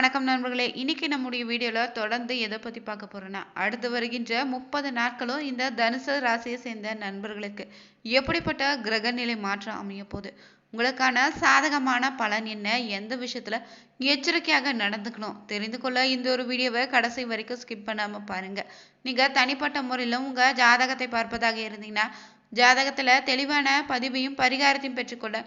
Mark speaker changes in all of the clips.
Speaker 1: வணக்கம் நண்பர்களே. இன்னைக்கு நம்முடைய வீடியோவில் தொடர்ந்து எதை பற்றி பார்க்க போகிறோன்னா அடுத்து வருகின்ற முப்பது நாட்களும் இந்த தனுசு ராசியை சேர்ந்த நண்பர்களுக்கு எப்படிப்பட்ட கிரக நிலை மாற்றம் அமைய போகுது? உங்களுக்கான சாதகமான பலன் என்ன? எந்த விஷயத்தில் எச்சரிக்கையாக நடந்துக்கணும்? தெரிந்து கொள்ள இந்த ஒரு வீடியோவை கடைசி வரைக்கும் ஸ்கிப் பண்ணாமல் பாருங்கள் நீங்கள் தனிப்பட்ட முறையிலும் உங்கள் ஜாதகத்தை பார்ப்பதாக இருந்தீங்கன்னா ஜாதகத்தில் தெளிவான பதிவையும் பரிகாரத்தையும் பெற்றுக்கொள்ள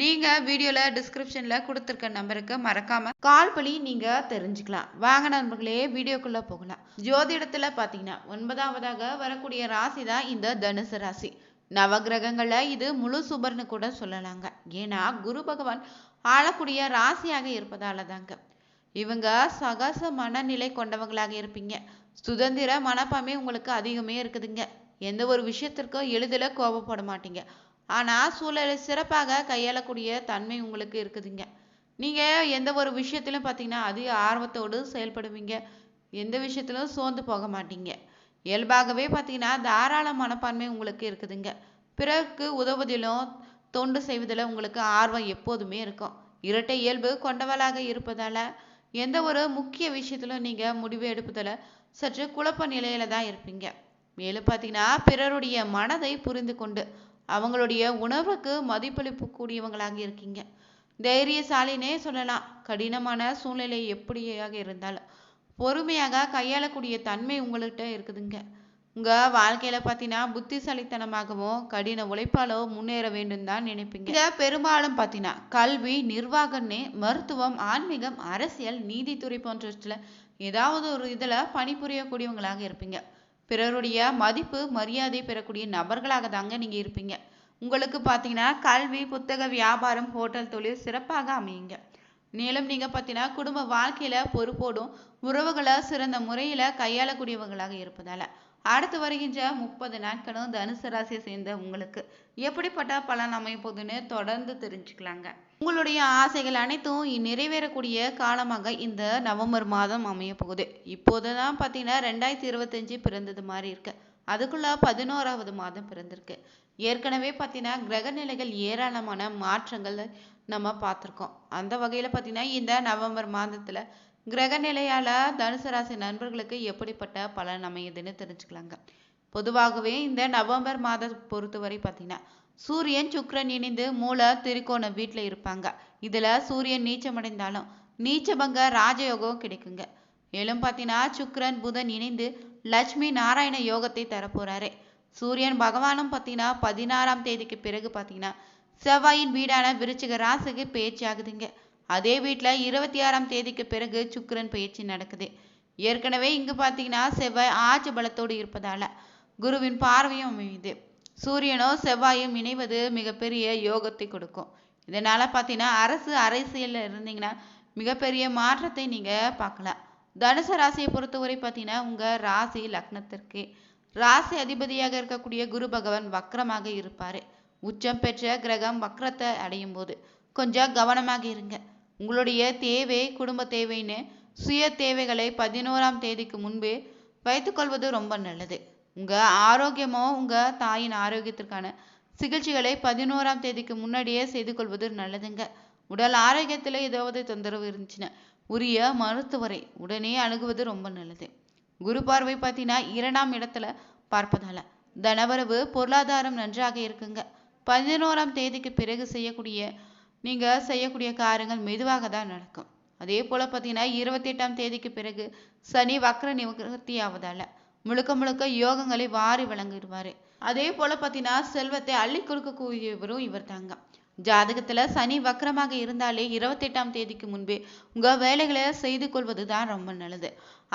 Speaker 1: நீங்கள் வீடியோவில் டிஸ்கிரிப்ஷனில் கொடுத்துருக்க நம்பருக்கு மறக்காமல் கால் பண்ணி நீங்கள் தெரிஞ்சுக்கலாம். வாங்க நண்பர்களே வீடியோக்குள்ளே போகலாம். ஜோதிடத்தில் பார்த்தீங்கன்னா ஒன்பதாவதாக வரக்கூடிய ராசி தான் இந்த தனுசு ராசி. நவகிரகங்களில் இது முழு சுபர்னு கூட சொல்லலாங்க. ஏன்னா குரு பகவான் ஆளக்கூடிய ராசியாக இருப்பதால தாங்க இவங்க சகச மனநிலை கொண்டவங்களாக இருப்பீங்க. சுதந்திர மனப்பான்மை உங்களுக்கு அதிகமே இருக்குதுங்க. எந்த ஒரு விஷயத்திற்கும் எளிதில் கோபப்பட மாட்டீங்க. ஆனால் சூழலை சிறப்பாக கையாளக்கூடிய தன்மை உங்களுக்கு இருக்குதுங்க. நீங்கள் எந்த ஒரு விஷயத்திலும் பார்த்தீங்கன்னா அதிக ஆர்வத்தோடு செயல்படுவீங்க. எந்த விஷயத்திலும் சோர்ந்து போக மாட்டீங்க. இயல்பாகவே பார்த்தீங்கன்னா தாராள மனப்பான்மை உங்களுக்கு இருக்குதுங்க. பிறருக்கு உதவுவதிலும் தொண்டு செய்வதில் உங்களுக்கு ஆர்வம் எப்போதுமே இருக்கும். இரட்டை இயல்பு கொண்டவளாக இருப்பதால் எந்த ஒரு முக்கிய விஷயத்திலும் நீங்கள் முடிவு எடுப்பதில் சற்று குழப்ப நிலையில தான் இருப்பீங்க. மேலும் பார்த்தீங்கன்னா பிறருடைய மனதை புரிந்து கொண்டு அவங்களுடைய உணர்வுக்கு மதிப்பளிப்பு கூடியவங்களாக இருக்கீங்க. தைரியசாலினே சொல்லலாம். கடினமான சூழ்நிலை எப்படியாக இருந்தாலும் பொறுமையாக கையாளக்கூடிய தன்மை உங்கள்கிட்ட இருக்குதுங்க. உங்கள் வாழ்க்கையில் பார்த்தீங்கன்னா புத்திசாலித்தனமாகவும் கடின உழைப்பாலோ முன்னேற வேண்டும் தான் நினைப்பீங்க. இங்க பெரும்பாலும் பார்த்தீங்கன்னா கல்வி நிர்வாகம்னு மருத்துவம் ஆன்மீகம் அரசியல் நீதித்துறை போன்றவற்றில் ஏதாவது ஒரு இதில் பணிபுரியக்கூடியவங்களாக இருப்பீங்க. பிறருடைய மதிப்பு மரியாதை பெறக்கூடிய நபர்களாக தாங்க நீங்கள் இருப்பீங்க. உங்களுக்கு பார்த்தீங்கன்னா கல்வி புத்தக வியாபாரம் ஹோட்டல் தொழில் சிறப்பாக அமையுங்க. மேலும் நீங்கள் பார்த்தீங்கன்னா குடும்ப வாழ்க்கையில் பொறுப்போடும் உறவுகளை சிறந்த முறையில் கையாளக்கூடியவங்களாக இருப்பதால் அடுத்து வருகின்ற முப்பது நாட்களும் தனுசு ராசியை சேர்ந்த உங்களுக்கு எப்படிப்பட்ட பலன் அமைய போகுதுன்னு தொடர்ந்து தெரிஞ்சுக்கலாங்க. உங்களுடைய ஆசைகள் அனைத்தும் நிறைவேறக்கூடிய காலமாக இந்த நவம்பர் மாதம் அமைய போகுது இப்போது தான் பார்த்தீங்கன்னா ரெண்டாயிரத்தி இருபத்தஞ்சு பிறந்தது மாதிரி இருக்கு. அதுக்குள்ள பதினோராவது மாதம் பிறந்திருக்கு. ஏற்கனவே பார்த்தீங்கன்னா கிரக நிலைகள் ஏராளமான மாற்றங்கள் நம்ம பார்த்துருக்கோம். அந்த வகையில் பார்த்தீங்கன்னா இந்த நவம்பர் மாதத்தில் கிரக நிலையால் தனுசு ராசி நண்பர்களுக்கு எப்படிப்பட்ட பலன் அமையுதுன்னு தெரிஞ்சுக்கலாங்க. பொதுவாகவே இந்த நவம்பர் மாதம் பொறுத்தவரை பார்த்தீங்கன்னா சூரியன் சுக்ரன் இணைந்து மூல திரிகோண வீட்டில் இருப்பாங்க. இதில் சூரியன் நீச்சமடைந்தாலும் நீச்சபங்க ராஜயோகம் கிடைக்குங்க. மேலும் பார்த்தீங்கன்னா சுக்ரன் புதன் இணைந்து லட்சுமி நாராயண யோகத்தை தரப்போறாரு. சூரியன் பகவானும் பார்த்தீங்கன்னா பதினாறாம் தேதிக்கு பிறகு பார்த்தீங்கன்னா செவ்வாயின் வீடான விருச்சிக ராசிக்கு பேச்சு ஆகுதுங்க. அதே வீட்டில் இருபத்தி ஆறாம் தேதிக்கு பிறகு சுக்கரன் பயிற்சி நடக்குது. ஏற்கனவே இங்கு பார்த்தீங்கன்னா செவ்வாய் ஆட்சி பலத்தோடு இருப்பதால குருவின் பார்வையும் அமையுது. சூரியனோ செவ்வாயும் இணைவது மிகப்பெரிய யோகத்தை கொடுக்கும். இதனால் பார்த்தீங்கன்னா அரசு அரசியலில் இருந்தீங்கன்னா மிகப்பெரிய மாற்றத்தை நீங்கள் பார்க்கலாம். தனுசு ராசியை பொறுத்தவரை பார்த்தீங்கன்னா உங்கள் ராசி லக்னத்திற்கு. ராசி அதிபதியாக இருக்கக்கூடிய குரு பகவான் வக்ரமாக இருப்பார். உச்சம் பெற்ற கிரகம் வக்ரத்தை அடையும் போது கொஞ்சம் கவனமாக இருங்க. உங்களுடைய தேவை குடும்ப தேவைன்னு சுய தேவைகளை பதினோராம் தேதிக்கு முன்பே வைத்துக்கொள்வது ரொம்ப நல்லது. உங்கள் ஆரோக்கியமோ உங்கள் தாயின் ஆரோக்கியத்திற்கான சிகிச்சைகளை பதினோராம் தேதிக்கு முன்னாடியே செய்து கொள்வது நல்லதுங்க. உடல் ஆரோக்கியத்தில் ஏதாவது தொந்தரவு இருந்துச்சுன்னா உரிய மருத்துவரை உடனே அணுகுவது ரொம்ப நல்லது. குரு பார்வை பார்த்தீங்கன்னா இரண்டாம் இடத்துல பார்ப்பதால தனவரவு பொருளாதாரம் நன்றாக இருக்குங்க. பதினோராம் தேதிக்கு பிறகு செய்யக்கூடிய நீங்கள் செய்யக்கூடிய காரியங்கள் மெதுவாக தான் நடக்கும். அதே போல் பார்த்தீங்கன்னா இருபத்தி எட்டாம் தேதிக்கு பிறகு சனி வக்ர நிவர்த்தி ஆவதால் முழுக்க முழுக்க யோகங்களை வாரி வழங்கிடுவார். அதே போல் பார்த்தீங்கன்னா செல்வத்தை அள்ளி கொடுக்கக்கூடியவரும் இவர் தாங்க. ஜாதகத்தில் சனி வக்கரமாக இருந்தாலே இருபத்தெட்டாம் தேதிக்கு முன்பே உங்கள் வேலைகளை செய்து கொள்வது தான் ரொம்ப நல்லது.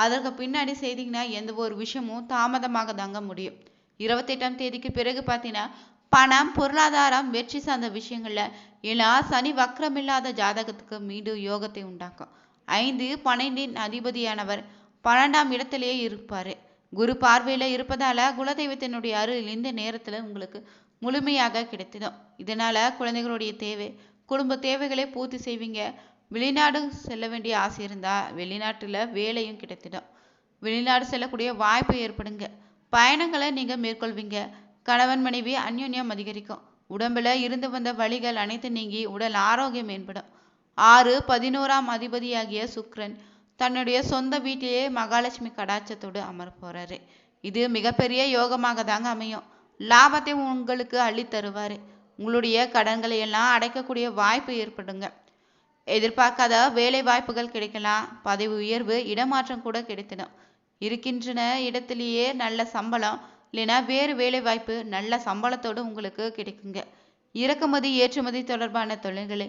Speaker 1: அதற்கு பின்னாடி செய்தீங்கன்னா எந்த ஒரு விஷயமும் தாமதமாக தாங்க முடியும். இருபத்தெட்டாம் தேதிக்கு பிறகு பார்த்தீங்கன்னா பணம் பொருளாதாரம் வெற்றி சார்ந்த விஷயங்கள்ல ஏன்னா சனி வக்ரமில்லாத ஜாதகத்துக்கு மீண்டும் யோகத்தை உண்டாக்கும். ஐந்து பன்னெண்டின் அதிபதியானவர் பன்னெண்டாம் இடத்திலேயே இருப்பாரு. குரு பார்வையில் இருப்பதால குலதெய்வத்தினுடைய அருள் இந்த நேரத்தில் உங்களுக்கு முழுமையாக கிடைத்திடும் இதனால குழந்தைகளுடைய தேவை குடும்ப தேவைகளை பூர்த்தி செய்வீங்க. வெளிநாடு செல்ல வேண்டிய ஆசை இருந்தா வெளிநாட்டில் வேலையும் கிடைத்திடும் வெளிநாடு செல்லக்கூடிய வாய்ப்பு ஏற்படுங்க. பயணங்களை நீங்கள் மேற்கொள்வீங்க. கணவன் மனைவி அந்யோன்யம் அதிகரிக்கும். உடம்புல இருந்து வந்த வழிகள் அனைத்து நீங்கி உடல் ஆரோக்கியம் மேம்படும். ஆறு பதினோராம் அதிபதியாகிய சுக்ரன் தன்னுடைய சொந்த வீட்டிலேயே மகாலட்சுமி கடாட்சத்தோடு அமர போறாரு. இது மிகப்பெரிய யோகமாக தாங்க அமையும். லாபத்தை உங்களுக்கு அள்ளி தருவாரு. உங்களுடைய கடன்களை எல்லாம் அடைக்கக்கூடிய வாய்ப்பு ஏற்படுங்க. எதிர்பார்க்காத வேலை வாய்ப்புகள் கிடைக்கலாம். பதவி உயர்வு இடமாற்றம் கூட கிடைத்திடும். இருக்கின்றன இடத்திலேயே நல்ல சம்பளம் இல்லைன்னா வேறு வேலை வாய்ப்பு நல்ல சம்பளத்தோடு உங்களுக்கு கிடைக்குங்க. இறக்குமதி ஏற்றுமதி தொடர்பான தொழில்களை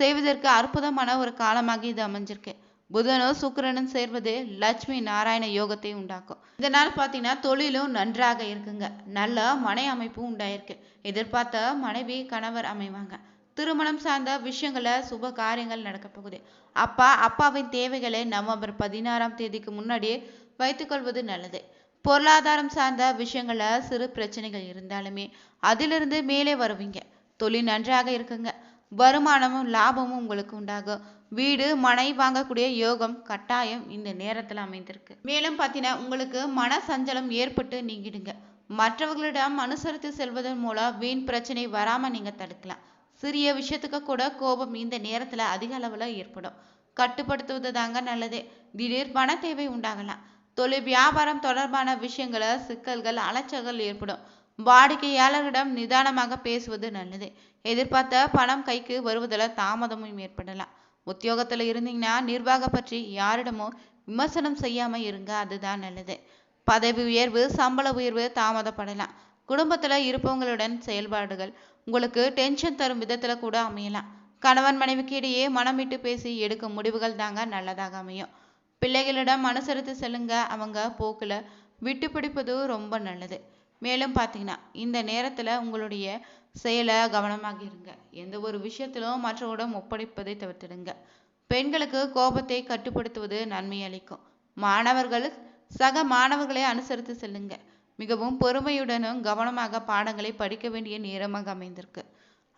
Speaker 1: செய்வதற்கு அற்புதமான ஒரு காலமாக இது அமைஞ்சிருக்கு. புதனும் சுக்கிரனும் சேர்வது லட்சுமி நாராயண யோகத்தை உண்டாக்கும். இதனால் பார்த்தீங்கன்னா தொழிலும் நன்றாக இருக்குங்க. நல்ல மனை அமைப்பும் உண்டாயிருக்கு. எதிர்பார்த்த மனைவி கணவர் அமைவாங்க. திருமணம் சார்ந்த விஷயங்கள சுப காரியங்கள் நடக்க போகுது. அப்பா அப்பாவின் தேவைகளை நவம்பர் பதினாறாம் தேதிக்கு முன்னாடியே வைத்துக்கொள்வது நல்லது. பொருளாதாரம் சார்ந்த விஷயங்கள சிறு பிரச்சனைகள் இருந்தாலுமே அதிலிருந்து மேலே வருவீங்க. தொழில் நன்றாக இருக்குங்க. வருமானமும் லாபமும் உங்களுக்கு உண்டாகும். வீடு மனை வாங்கக்கூடிய யோகம் கட்டாயம் இந்த நேரத்தில் அமைந்திருக்கு. மேலும் பார்த்தீங்கன்னா உங்களுக்கு மன சஞ்சலம் ஏற்பட்டு நீங்கிடுங்க. மற்றவர்களிடம் அனுசரித்து செல்வதன் மூலம் வீண் பிரச்சனை வராம நீங்க தடுக்கலாம். சிறிய விஷயத்துக்கு கூட கோபம் இந்த நேரத்துல அதிக அளவுல ஏற்படும். கட்டுப்படுத்துவது தாங்க நல்லது. திடீர் பண தேவை உண்டாகலாம். தொழில் வியாபாரம் தொடர்பான விஷயங்கள சிக்கல்கள் அலைச்சல்கள் ஏற்படும். வாடிக்கையாளரிடம் நிதானமாக பேசுவது நல்லது. எதிர்பார்த்த பணம் கைக்கு வருவதில் தாமதமும் ஏற்படலாம். உத்தியோகத்தில் இருந்தீங்கன்னா நிர்வாகம் பற்றி யாரிடமும் விமர்சனம் செய்யாமல் இருங்க அதுதான் நல்லது. பதவி உயர்வு சம்பள உயர்வு தாமதப்படலாம். குடும்பத்தில் இருப்பவங்களுடன் செயல்பாடுகள் உங்களுக்கு டென்ஷன் தரும் விதத்தில் கூட அமையலாம். கணவன் மனைவிக்கு இடையே மனம் விட்டு பேசி எடுக்கும் முடிவுகள் தாங்க நல்லதாக அமையும். பிள்ளைகளிடம் அனுசரித்து செல்லுங்க அவங்க போக்கில் விட்டு பிடிப்பது ரொம்ப நல்லது. மேலும் பார்த்தீங்கன்னா இந்த நேரத்தில் உங்களுடைய செயலை கவனமாக இருங்க எந்த ஒரு விஷயத்திலும் மற்றவரிடம் ஒப்படைப்பதை தவிர்த்திடுங்க. பெண்களுக்கு கோபத்தை கட்டுப்படுத்துவது நன்மை அளிக்கும். மாணவர்கள் சக மாணவர்களை அனுசரித்து செல்லுங்க. மிகவும் பொறுமையுடனும் கவனமாக பாடங்களை படிக்க வேண்டிய நேரமாக அமைந்திருக்கு.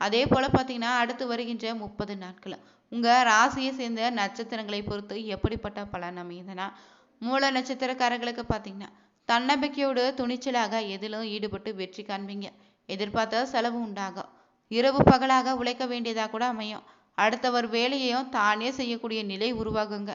Speaker 1: அதே போல பார்த்தீங்கன்னா அடுத்து வருகின்ற முப்பது நாட்கள். உங்க ராசியை சேர்ந்த நட்சத்திரங்களை பொறுத்து எப்படிப்பட்ட பலன் அமையுதுன்னா மூல நட்சத்திரக்காரர்களுக்கு பார்த்தீங்கன்னா தன்னம்பிக்கையோடு துணிச்சலாக எதிலும் ஈடுபட்டு வெற்றி காண்பீங்க. எதிர்பார்த்த செலவு உண்டாகும். இரவு பகலாக உழைக்க வேண்டியதா கூட அமையும். அடுத்தவர் வேலையையும் தானே செய்யக்கூடிய நிலை உருவாகுங்க.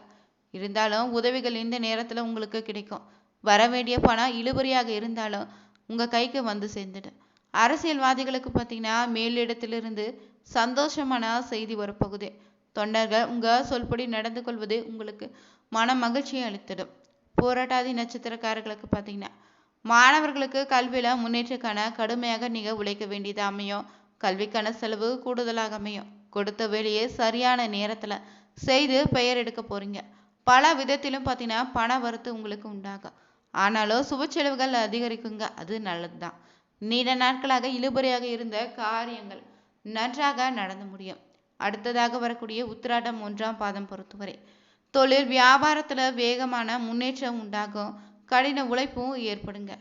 Speaker 1: இருந்தாலும் உதவிகள் இந்த நேரத்துல உங்களுக்கு கிடைக்கும். வர வேண்டிய பணம் இழுபறியாக இருந்தாலும் உங்க கைக்கு வந்து சேர்ந்துடும். அரசியல்வாதிகளுக்கு பார்த்தீங்கன்னா மேலிடத்திலிருந்து சந்தோஷமான செய்தி வரப்போகுது. தொண்டர்கள் உங்க சொல்படி நடந்து கொள்வது உங்களுக்கு மன மகிழ்ச்சியை அளித்திடும். போராட்டாதி நட்சத்திரக்காரர்களுக்கு பார்த்தீங்கன்னா மாணவர்களுக்கு கல்வியில முன்னேற்றக்கான கடுமையாக நீங்க உழைக்க வேண்டியது அமையும். கல்விக்கான செலவு கூடுதலாக அமையும். கொடுத்த வேலையை சரியான நேரத்துல செய்து பெயர் எடுக்க போறீங்க. பல விதத்திலும் பார்த்தீங்கன்னா பண வரத்து உங்களுக்கு உண்டாகும். ஆனாலும் சுப செலவுகள் அதிகரிக்குங்க. அது நல்லதுதான். நீண்ட நாட்களாக இழுபறியாக இருந்த காரியங்கள் நன்றாக நடந்து முடியும். அடுத்ததாக வரக்கூடிய உத்திராடம் ஒன்றாம் பாதம் பொறுத்தவரை தொழில் வியாபாரத்துல வேகமான முன்னேற்றம் உண்டாகும். கடின உழைப்பும் ஏற்படுங்க.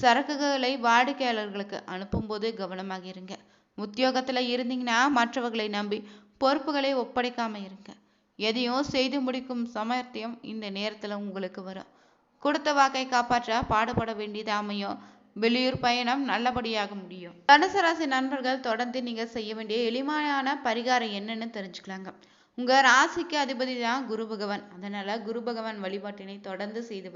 Speaker 1: சரக்குகளை வாடிக்கையாளர்களுக்கு அனுப்பும்போது கவனமாக இருங்க. உத்தியோகத்துல இருந்தீங்கன்னா மற்றவர்களை நம்பி பொறுப்புகளை ஒப்படைக்காம இருங்க. எதையும் செய்து முடிக்கும் சமர்த்தியம் இந்த நேரத்துல உங்களுக்கு வரும். கொடுத்த வாக்கை காப்பாற்ற பாடுபட வேண்டியது அமையும். வெளியூர் பயணம் நல்லபடியாக முடியும். தனுசு ராசி நண்பர்கள் தொடர்ந்து நீங்க செய்ய வேண்டிய எளிமையான பரிகாரம் என்னன்னு தெரிஞ்சுக்கலாங்க. உங்க ராசிக்கு அதிபதி தான் குரு பகவான். அதனால குரு பகவான் வழிபாட்டினை தொடர்ந்து செய்து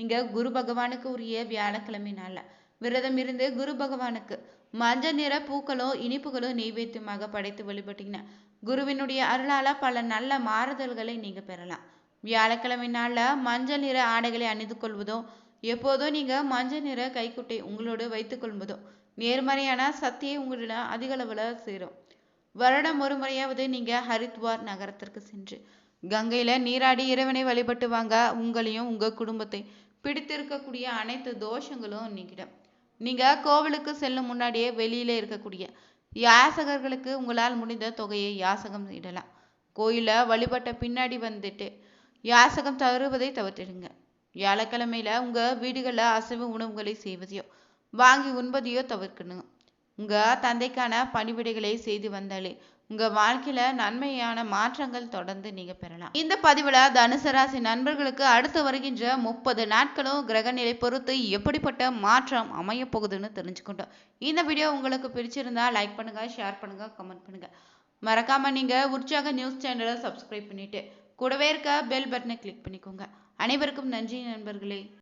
Speaker 1: நீங்க குரு பகவானுக்கு உரிய வியாழக்கிழமை நாள்ல விரதம் இருந்து குரு பகவானுக்கு மஞ்சள் நிற பூக்களும் இனிப்புகளும் நெய்வேத்தியமாக படைத்து வழிபட்டீங்கன்னா குருவினுடைய அருளால பல நல்ல மாறுதல்களை நீங்க பெறலாம். வியாழக்கிழமை நாள்ல மஞ்சள் நிற ஆடைகளை அணிந்து கொள்வதும் எப்போதும் நீங்க மஞ்சள் நிற கைக்குட்டை உங்களோடு வைத்துக் கொள்வதும் நேர்மறையான சக்தியை உங்களிடம் அதிக அளவுல சேரும். வருடம் ஒரு முறையாவது நீங்க ஹரித்வார் நகரத்திற்கு சென்று கங்கையில நீராடி இறைவனை வழிபட்டு வாங்க உங்களையும் உங்க குடும்பத்தை பிடித்திருக்கக்கூடிய அனைத்து தோஷங்களும் நீங்கிடும் நீங்க கோவிலுக்கு செல்லும் முன்னாடியே வெளியில இருக்கக்கூடிய யாசகர்களுக்கு உங்களால் முடிந்த தொகையை யாசகம் இடலாம். கோயில வழிபட்ட பின்னாடி வந்துட்டு யாசகம் தருவதை தவிர்த்திடுங்க. வியாழக்கிழமையில உங்க வீடுகளில் அசைவ உணவுகளை செய்வதையோ வாங்கி உண்பதையோ தவிர்க்கணும். உங்க தந்தைக்கான பணிவிடைகளை செய்து வந்தாலே உங்க வாழ்க்கையில நன்மையான மாற்றங்கள் தொடர்ந்து நீங்க பெறலாம். இந்த பதிவுல தனுசு ராசி நண்பர்களுக்கு அடுத்து வருகின்ற முப்பது நாட்களும் கிரகநிலை பொறுத்து எப்படிப்பட்ட மாற்றம் அமைய போகுதுன்னு தெரிஞ்சுக்கிட்டோம். இந்த வீடியோ உங்களுக்கு பிடிச்சிருந்தா லைக் பண்ணுங்க ஷேர் பண்ணுங்க கமெண்ட் பண்ணுங்க. மறக்காம நீங்க உற்சாக நியூஸ் சேனலை சப்ஸ்கிரைப் பண்ணிட்டு கூடவே இருக்க பெல் பட்டனை கிளிக் பண்ணிக்கோங்க. அனைவருக்கும் நன்றி நண்பர்களே.